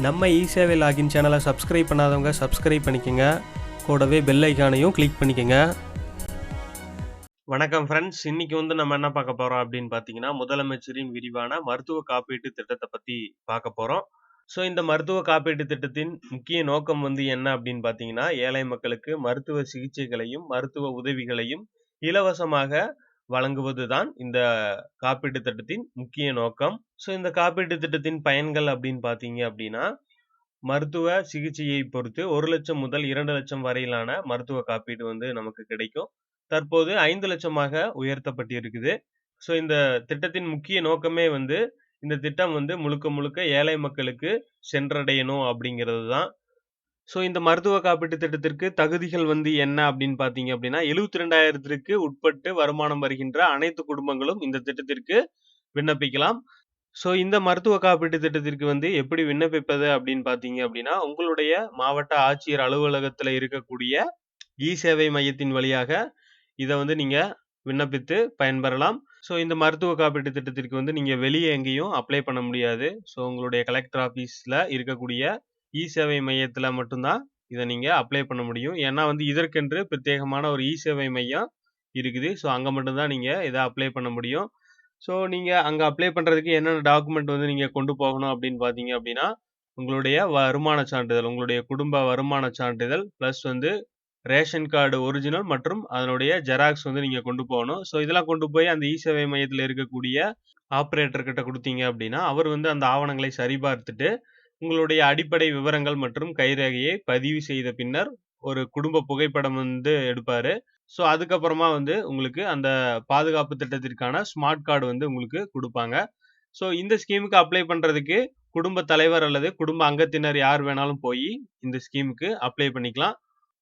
நம்ம இ சேவை லாகின் சேனலை சப்ஸ்கிரைப் பண்ணாதவங்க சப்ஸ்கிரைப் பண்ணிக்கோங்க. கூடவே பெல் ஐக்கானையும் கிளிக் பண்ணிக்கோங்க. வணக்கம் ஃப்ரெண்ட்ஸ் இன்னைக்கு வந்து நம்ம என்ன பார்க்க போறோம் அப்படின்னு பார்த்தீங்கன்னா முதலமைச்சரின் விரிவான மருத்துவ காப்பீட்டு திட்டத்தை பற்றி பார்க்க போறோம். ஸோ இந்த மருத்துவ காப்பீட்டு திட்டத்தின் முக்கிய நோக்கம் வந்து என்ன அப்படின்னு பார்த்தீங்கன்னா ஏழை மக்களுக்கு மருத்துவ சிகிச்சைகளையும் மருத்துவ உதவிகளையும் இலவசமாக வழங்குவது தான் இந்த காப்பீட்டு திட்டத்தின் முக்கிய நோக்கம். ஸோ இந்த காப்பீட்டு திட்டத்தின் பயன்கள் அப்படின்னு பார்த்தீங்க அப்படின்னா மருத்துவ சிகிச்சையை பொறுத்து ஒரு லட்சம் முதல் இரண்டு லட்சம் வரையிலான மருத்துவ காப்பீடு வந்து நமக்கு கிடைக்கும். தற்போது ஐந்து லட்சமாக உயர்த்தப்பட்டிருக்குது. ஸோ இந்த திட்டத்தின் முக்கிய நோக்கமே வந்து இந்த திட்டம் வந்து முழுக்க முழுக்க ஏழை மக்களுக்கு சென்றடையணும் அப்படிங்கிறது தான் ஸோ இந்த மருத்துவ காப்பீட்டு திட்டத்திற்கு தகுதிகள் வந்து என்ன அப்படின்னு பார்த்தீங்க அப்படின்னா எழுபத்தி ரெண்டாயிரத்திற்கு உட்பட்டு வருமானம் வருகின்ற அனைத்து குடும்பங்களும் இந்த திட்டத்திற்கு விண்ணப்பிக்கலாம். ஸோ இந்த மருத்துவ காப்பீட்டு திட்டத்திற்கு வந்து எப்படி விண்ணப்பிப்பது அப்படின்னு பார்த்தீங்க அப்படின்னா உங்களுடைய மாவட்ட ஆட்சியர் அலுவலகத்தில் இருக்கக்கூடிய இ சேவை மையத்தின் வழியாக இதை வந்து நீங்கள் விண்ணப்பித்து பயன்பெறலாம். ஸோ இந்த மருத்துவ காப்பீட்டு திட்டத்திற்கு வந்து நீங்கள் வெளியே எங்கேயும் அப்ளை பண்ண முடியாது. ஸோ உங்களுடைய கலெக்டர் ஆஃபீஸில் இருக்கக்கூடிய இ சேவை மையத்தில் மட்டும்தான் இதை நீங்கள் அப்ளை பண்ண முடியும். ஏன்னா வந்து இதற்கென்று பிரத்யேகமான ஒரு இ சேவை மையம் இருக்குது. ஸோ அங்கே மட்டும்தான் நீங்கள் இதை அப்ளை பண்ண முடியும். ஸோ நீங்கள் அங்கே அப்ளை பண்ணுறதுக்கு என்னென்ன டாக்குமெண்ட் வந்து நீங்கள் கொண்டு போகணும் அப்படின்னு பார்த்தீங்க அப்படின்னா உங்களுடைய வருமான சான்றிதழ் உங்களுடைய குடும்ப வருமான சான்றிதழ் ப்ளஸ் வந்து ரேஷன் கார்டு ஒரிஜினல் மற்றும் அதனுடைய ஜெராக்ஸ் வந்து நீங்கள் கொண்டு போகணும். ஸோ இதெல்லாம் கொண்டு போய் அந்த இ சேவை மையத்தில் இருக்கக்கூடிய ஆப்ரேட்டர்கிட்ட கொடுத்தீங்க அப்படின்னா அவர் வந்து அந்த ஆவணங்களை சரிபார்த்துட்டு உங்களுடைய அடிப்படை விவரங்கள் மற்றும் கைரேகையை பதிவு செய்த பின்னர் ஒரு குடும்ப புகைப்படம் வந்து எடுப்பாரு. ஸோ அதுக்கப்புறமா வந்து உங்களுக்கு அந்த பாதுகாப்பு திட்டத்திற்கான ஸ்மார்ட் கார்டு வந்து உங்களுக்கு கொடுப்பாங்க. ஸோ இந்த ஸ்கீமுக்கு அப்ளை பண்ணுறதுக்கு குடும்ப தலைவர் அல்லது குடும்ப அங்கத்தினர் யார் வேணாலும் போய் இந்த ஸ்கீமுக்கு அப்ளை பண்ணிக்கலாம்.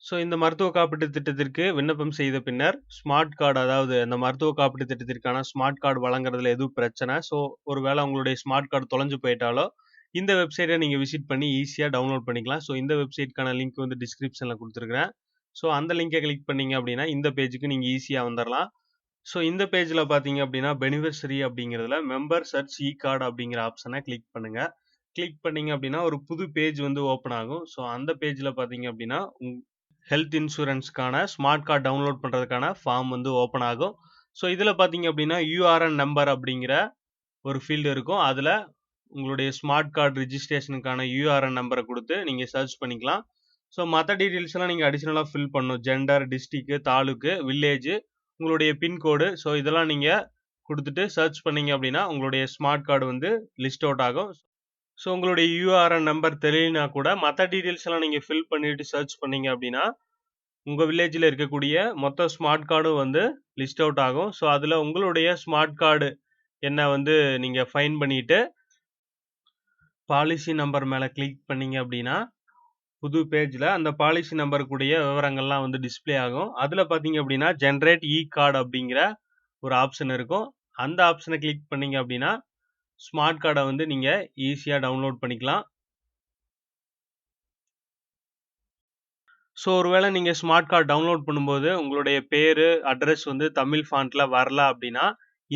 ஸோ இந்த மருத்துவ காப்பீட்டு திட்டத்திற்கு விண்ணப்பம் செய்த பின்னர் ஸ்மார்ட் கார்டு அதாவது அந்த மருத்துவ காப்பீட்டு திட்டத்திற்கான ஸ்மார்ட் கார்டு வழங்குறதுல எதுவும் பிரச்சனை. ஸோ ஒருவேளை உங்களுடைய ஸ்மார்ட் கார்டு தொலைஞ்சு போயிட்டாலோ இந்த வெப்சைட்டை நீங்கள் விசிட் பண்ணி ஈஸியாக டவுன்லோட் பண்ணிக்கலாம். ஸோ இந்த வெப்சைட்க்கான லிங்க் வந்து டிஸ்கிரிப்ஷனில் கொடுத்துருக்குறேன். ஸோ அந்த லிங்கை கிளிக் பண்ணீங்க அப்படின்னா இந்த பேஜுக்கு நீங்கள் ஈஸியாக வந்துடலாம் ஸோ இந்த பேஜில் பார்த்தீங்க அப்படின்னா பெனிஃபிஷரி அப்படிங்கிறதுல மெம்பர் சர்ச் இ கார்டு அப்படிங்கிற ஆப்ஷனை கிளிக் பண்ணுங்கள் கிளிக் பண்ணீங்க அப்படின்னா ஒரு புது பேஜ் வந்து ஓப்பன் ஆகும். ஸோ அந்த பேஜில் பார்த்தீங்க அப்படின்னா ஹெல்த் இன்சூரன்ஸ்க்கான ஸ்மார்ட் கார்டு டவுன்லோட் பண்ணுறதுக்கான ஃபார்ம் வந்து ஓப்பன் ஆகும். ஸோ இதில் பார்த்தீங்க அப்படின்னா யூஆர்என் நம்பர் அப்படிங்கிற ஒரு ஃபீல்டு இருக்கும். அதில் உங்களுடைய ஸ்மார்ட் கார்டு ரிஜிஸ்ட்ரேஷனுக்கான யூஆர்என் நம்பரை கொடுத்து நீங்கள் சர்ச் பண்ணிக்கலாம். ஸோ மற்ற டீட்டெயில்ஸ் எல்லாம் நீங்கள் அடிஷ்னலாக ஃபில் பண்ணணும். ஜெண்டர் டிஸ்ட்ரிக்கு தாலுக்கு வில்லேஜ் உங்களுடைய பின்கோடு ஸோ இதெல்லாம் நீங்கள் கொடுத்துட்டு சர்ச் பண்ணீங்க அப்படின்னா உங்களுடைய ஸ்மார்ட் கார்டு வந்து லிஸ்ட் அவுட் ஆகும். ஸோ உங்களுடைய யூஆர்என் நம்பர் தெரியலனா கூட மற்ற டீட்டெயில்ஸ் எல்லாம் நீங்கள் ஃபில் பண்ணிட்டு சர்ச் பண்ணீங்க அப்படின்னா உங்கள் வில்லேஜில் இருக்கக்கூடிய மொத்த ஸ்மார்ட் கார்டும் வந்து லிஸ்ட் அவுட் ஆகும். ஸோ அதில் உங்களுடைய ஸ்மார்ட் கார்டு என்ன வந்து நீங்கள் ஃபைன் பண்ணிவிட்டு பாலிசி நம்பர் மேலே கிளிக் பண்ணீங்க அப்படின்னா புது பேஜில் அந்த பாலிசி நம்பருக்குடைய விவரங்கள்லாம் வந்து டிஸ்பிளே ஆகும். அதில் பார்த்தீங்க அப்படின்னா ஜென்ரேட் இ கார்டு அப்படிங்கிற ஒரு ஆப்ஷன் இருக்கும். அந்த ஆப்ஷனை கிளிக் பண்ணீங்க அப்படின்னா ஸ்மார்ட் கார்டை வந்து நீங்கள் ஈஸியாக டவுன்லோட் பண்ணிக்கலாம். ஸோ ஒருவேளை நீங்கள் ஸ்மார்ட் கார்டு டவுன்லோட் பண்ணும்போது உங்களுடைய பேர் அட்ரஸ் வந்து தமிழ் ஃபாண்ட்டில் வரல அப்படின்னா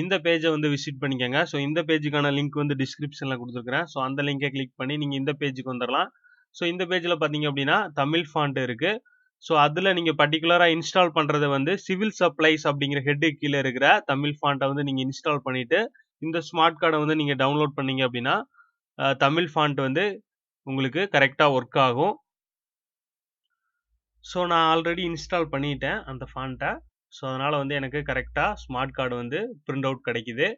இந்த பேஜை வந்து விசிட் பண்ணிக்கோங்க. ஸோ இந்த பேஜுக்கான லிங்க் வந்து டிஸ்கிரிப்ஷனில் கொடுத்துருக்குறேன். ஸோ அந்த லிங்கை கிளிக் பண்ணி நீங்கள் இந்த பேஜுக்கு வந்துடலாம் ஸோ இந்த பேஜில் பார்த்தீங்க அப்படின்னா தமிழ் ஃபாண்ட் இருக்குது ஸோ அதில் நீங்கள் பர்டிகுலராக இன்ஸ்டால் பண்ணுறது வந்து சிவில் சப்ளைஸ் அப்படிங்கிற ஹெட்டு கீழே இருக்கிற தமிழ் ஃபாண்ட்டை வந்து நீங்கள் இன்ஸ்டால் பண்ணிவிட்டு இந்த ஸ்மார்ட் கார்டை வந்து நீங்கள் டவுன்லோட் பண்ணீங்க அப்படின்னா தமிழ் ஃபாண்ட் வந்து உங்களுக்கு கரெக்டாக ஒர்க் ஆகும். ஸோ நான் ஆல்ரெடி இன்ஸ்டால் பண்ணிட்டேன் அந்த ஃபாண்ட்டை ஸோ அதனால் வந்து எனக்கு கரெக்டாக ஸ்மார்ட் கார்டு வந்து பிரிண்ட் அவுட் கிடைக்குது.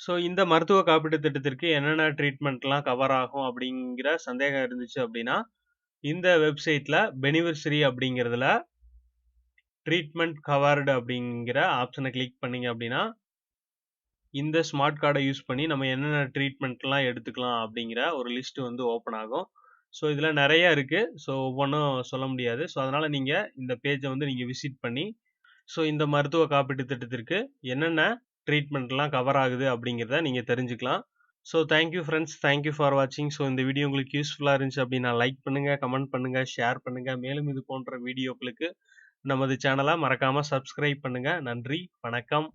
ஸோ இந்த மருத்துவ காப்பீட்டு திட்டத்திற்கு என்னென்ன ட்ரீட்மெண்ட்லாம் கவர் ஆகும் அப்படிங்கிற சந்தேகம் இருந்துச்சு அப்படின்னா இந்த வெப்சைட்டில் பெனிவர்சரி அப்படிங்கிறதுல ட்ரீட்மெண்ட் கவர்டு அப்படிங்கிற ஆப்ஷனை கிளிக் பண்ணிங்க அப்படின்னா இந்த ஸ்மார்ட் கார்டை யூஸ் பண்ணி நம்ம என்னென்ன ட்ரீட்மெண்ட்லாம் எடுத்துக்கலாம் அப்படிங்கிற ஒரு லிஸ்ட் வந்து ஓப்பன் ஆகும். ஸோ இதில் நிறையா இருக்குது ஸோ ஒவ்வொன்றும் சொல்ல முடியாது. ஸோ அதனால் நீங்கள் இந்த பேஜை வந்து நீங்கள் விசிட் பண்ணி ஸோ இந்த மருத்துவ காப்பீட்டு திட்டத்திற்கு என்னென்ன ட்ரீட்மெண்ட்லாம் கவர் ஆகுது அப்படிங்கிறத நீங்கள் தெரிஞ்சுக்கலாம். So thank you friends thank you for வாட்சிங் ஸோ இந்த வீடியோ உங்களுக்கு யூஸ்ஃபுல்லாக இருந்துச்சு அப்படின்னா லைக் பண்ணுங்கள் கமெண்ட் பண்ணுங்கள் ஷேர் பண்ணுங்கள் மேலும் இது போன்ற வீடியோக்களுக்கு நமது சேனலை மறக்காமல் சப்ஸ்கிரைப் பண்ணுங்கள் நன்றி. வணக்கம்.